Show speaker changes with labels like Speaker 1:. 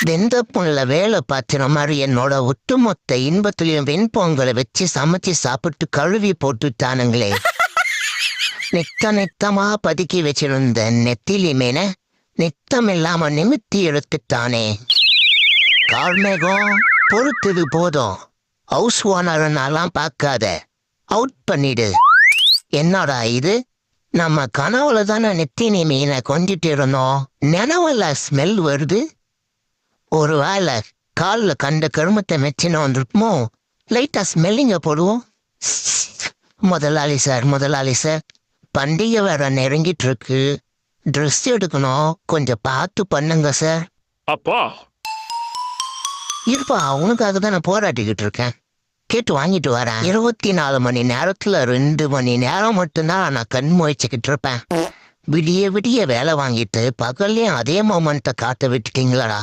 Speaker 1: வெந்த புண்ணுல வேலை பார்த்தின மாதிரி என்னோட ஒட்டுமொத்த இன்பத்திலையும் வெண்பொங்கலை வச்சு சமைச்சு சாப்பிட்டு கழுவி போட்டுட்டானுங்களே. நித்த நித்தமா பதுக்கி வச்சிருந்த நெத்திலி மீன நித்தம் இல்லாம நிமித்தி எடுத்துட்டானே. கார்மேகம் பொறுத்தது போதும். ஹவுஸ் ஓனர்னாலாம் பார்க்காத. அவுட் பண்ணிடு. என்னடா இது? நம்ம கனவுல தானே நெத்தினி மீனை கொஞ்சிட்டு இருந்தோம். நினவுல ஸ்மெல் வருது? ஒரு வேளை காலில் கண்ட கருமத்தை மெச்சினோம் இருக்குமோ லைட்டா ஸ்மெல்லிங்க போடுவோம். முதலாளி சார் முதலாளி சார் பண்டிகை வேற நெருங்கிட்டு இருக்கு ட்ரெஸ் எடுக்கணும். கொஞ்சம் பார்த்து பண்ணுங்க சார்
Speaker 2: அப்பா.
Speaker 1: இருப்பா அவனுக்காக தான் நான் போராட்டிக்கிட்டு இருக்கேன். கேட்டு வாங்கிட்டு வரேன். இருபத்தி நாலு மணி நேரத்துல ரெண்டு மணி நேரம் மட்டும்தான் நான் கண் முழிச்சுக்கிட்டு இருப்பேன். விடிய விடிய வேலை வாங்கிட்டு பகல்லையும் அதே மொமெண்ட்டை காட்ட விட்டுட்டீங்களடா.